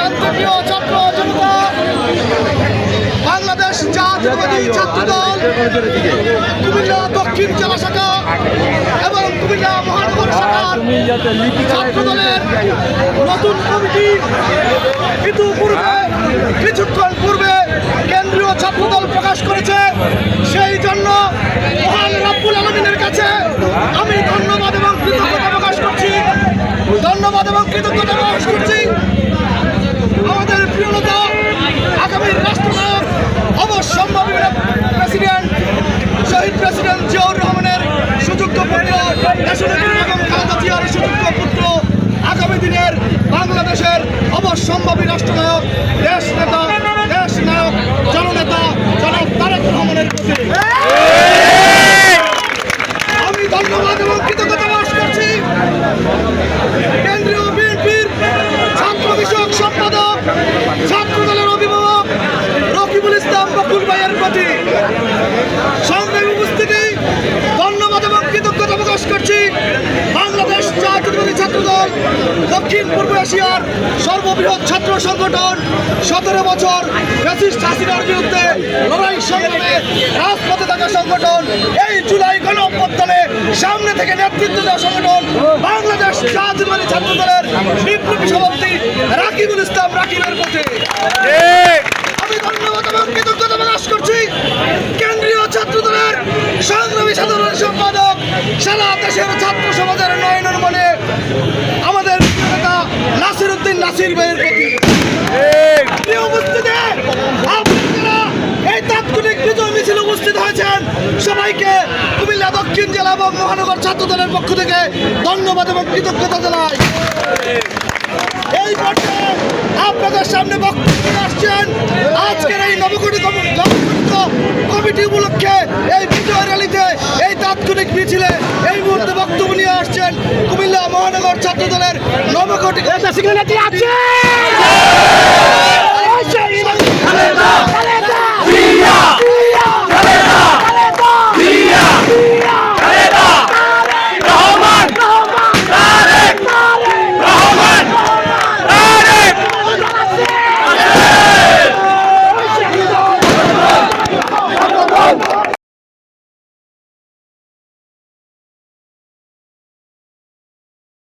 শান্তিপ্রিয় ছাত্র জনতা। বাংলাদেশ জাতীয়তাবাদী ছাত্রদল কুমিল্লা দক্ষিণ জেলা শাখা এবং কুমিল্লা মহানগর শাখা ছাত্রদলের নতুন কমিটি কিছু পূর্বে কিছুক্ষণ পূর্বে কেন্দ্রীয় ছাত্র দল প্রকাশ করেছে সেই জন্য মহান রাব্বুল আলমিনের কাছে আমি ধন্যবাদ এবং কৃতজ্ঞতা প্রকাশ করছি ধন্যবাদ এবং কৃতজ্ঞতা প্রকাশ করছি আমাদের প্রিয় নেতা আগামীর রাষ্ট্রনায়ক অবশ্যম্ভাবী প্রেসিডেন্ট শহীদ প্রেসিডেন্ট জিয়াউর রহমানের সুযোগ্য পুত্র দেশনেত্রী বেগম খালেদা জিয়ার সুযোগ্য পুত্র আগামী দিনের বাংলাদেশের অবশ্যম্ভাবী রাষ্ট্রনায়ক দেশ নেতা দেশ নায়ক জননেতা জনাব তারেক রহমানের প্রতি আমি ধন্যবাদ এবং কৃতজ্ঞতা প্রকাশ করছি কেন্দ্রীয় বিএনপির ছাত্র বিষয়ক সম্পাদক ছাত্র দলের অভিভাবক রকিবুল ইসলাম বকুল ভাইয়ের প্রতি সংগ্রামী উপস্থিতি ধন্যবাদ এবং কৃতজ্ঞতা প্রকাশ করছি বাংলাদেশ জাতীয়তাবাদী ছাত্র দল দক্ষিণ পূর্ব এশিয়ার সর্ববৃহৎ ছাত্র সংগঠন সতেরো বছর ফ্যাসিস্ট হাসিনার বিরুদ্ধে লড়াই সংগ্রামে রাজপথে থাকা সংগঠন এই জুলাই গণ অভ্যুত্থানে সামনে থেকে নেতৃত্ব দেওয়া সংগঠন বাংলাদেশ জাতীয়তাবাদী ছাত্র দলের বিপ্লবী সভাপতি রাকিবুল ইসলাম রাকিবের প্রতি আমি ধন্যবাদ এবং কৃতজ্ঞতা প্রকাশ করছি কেন্দ্রীয় ছাত্র দলের সংগ্রামী সাধারণ সম্পাদক সারা দেশের ছাত্র সমাজের নয়নের মনে। নাসির ভাইয়ের প্রতি। এই। তাৎক্ষণিক বিজয় মিছিল উপস্থিত হয়েছেন। সবাইকে কুমিল্লা দক্ষিণ জেলা এবং মহানগর ছাত্র দলের পক্ষ থেকে ধন্যবাদ এবং কৃতজ্ঞতা জানাই। এই পর্যায়ে আপনাদের সামনে বক্তব্য নিয়ে আসছেন আজকের এই নবগঠিত নবগঠিত কমিটি উপলক্ষে এই বিজয় র্যালিতে এই তাৎক্ষণিক মিছিলে এই মুহূর্তে বক্তব্য নিয়ে আসছেন কুমিল্লা ছাত্র দলের নবকটি আছে?